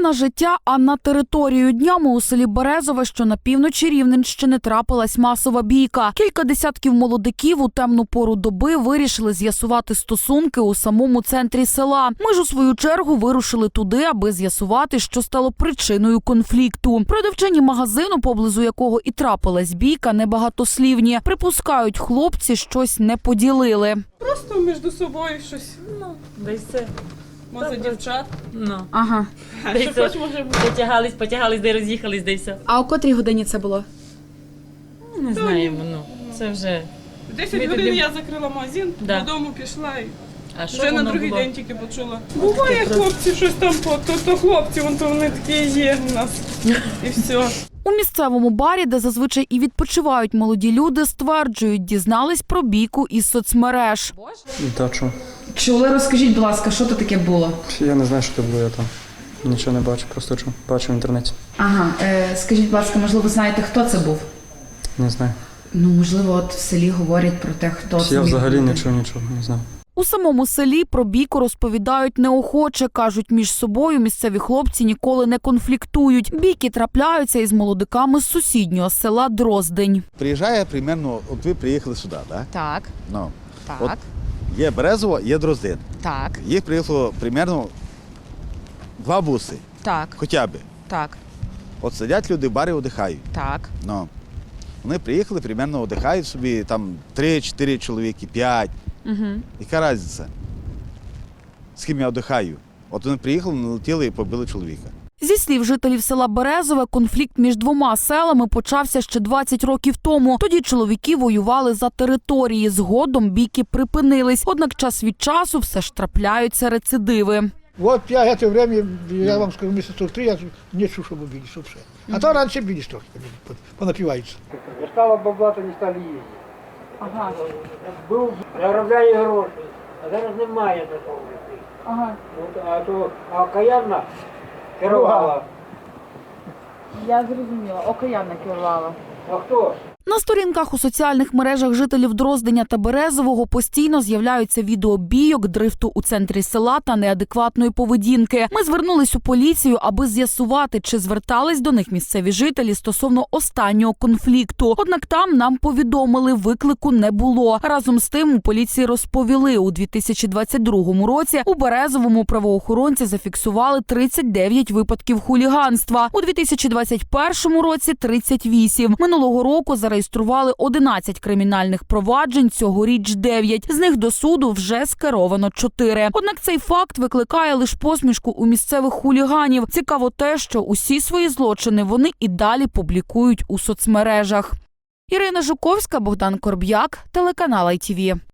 на життя, а на територію днями у селі Березове, що на півночі Рівненщини, трапилась масова бійка. Кілька десятків молодиків у темну пору доби вирішили з'ясувати стосунки у самому центрі села. Ми ж у свою чергу вирушили туди, аби з'ясувати, що стало причиною конфлікту. Продавчині магазину, поблизу якого і трапилась бійка, небагатослівні. Припускають, хлопці щось не поділили. Просто між собою щось. Ну, десь це. Може, дівчат. Ну. Ага. Десь що хоч може бути. Потягались, потягались, де роз'їхались, де все. А о котрій годині це було? Не знаємо, ну. Це вже. 10 годин я закрила магазин, Да. додому пішла і А що вже на воно другий було? день тільки почула. Буває, хлопці, щось там по то, то хлопці, вон то вони такі є у нас. І все. У місцевому барі, де зазвичай і відпочивають молоді люди, стверджують, дізнались про бійку із соцмереж. Та що? Чули, розкажіть, будь ласка, що то таке було? Я не знаю, що це було, я там нічого не бачу, просто чув. Бачу в інтернеті. Ага, е, скажіть, будь ласка, можливо, знаєте, хто це був? Не знаю. Ну, можливо, от в селі говорять про те, хто це Я міг взагалі бути. нічого нічого не знаю. У самому селі про бійку розповідають неохоче. кажуть, між собою місцеві хлопці ніколи не конфліктують. Бійки трапляються із молодиками з сусіднього села Дроздень. Приїжджає примерно, от ви приїхали сюди, так? Так, Ну, так, От. Є Березово, є Дроздин. так, Їх приїхало примерно два буси, так, хоча б. так, От сидять люди в барі, одихають. так. Ну, вони приїхали, примерно одихають собі там 3-4 чоловіки, 5. Угу. Яка різниця? З ким я одихаю? От вони приїхали, налетіли і побили чоловіка. Слів жителів села Березове, конфлікт між двома селами почався ще 20 років тому. Тоді чоловіки воювали за території. Згодом бійки припинились. Однак час від часу все ж трапляються рецидиви. Вот я это время, я вам скажу, месяцев три, я не чув, чтобы бились вообще. А то раньше бились тоже, понапиваются. Не стало бабла, то не стали їздити. Ага. Був заробляє гроші, а зараз немає такого. Ага. От, а то а каянна керувала. Я зрозуміла, окаянна керувала. А хто? На сторінках у соціальних мережах жителів Дрозденя та Березового постійно з'являються відео бійок, дрифту у центрі села та неадекватної поведінки. Ми звернулись у поліцію, аби з'ясувати, чи звертались до них місцеві жителі стосовно останнього конфлікту. Однак там нам повідомили, виклику не було. Разом з тим у поліції розповіли, у 2022 році у Березовому правоохоронці зафіксували 39 випадків хуліганства. У 2021 році 38. Минулого року зареєстрували 11 кримінальних проваджень, цьогоріч 9. З них до суду вже скеровано 4. Однак цей факт викликає лише посмішку у місцевих хуліганів. Цікаво те, що усі свої злочини вони і далі публікують у соцмережах. Ірина Жуковська, Богдан Корб'як, телеканал ITV.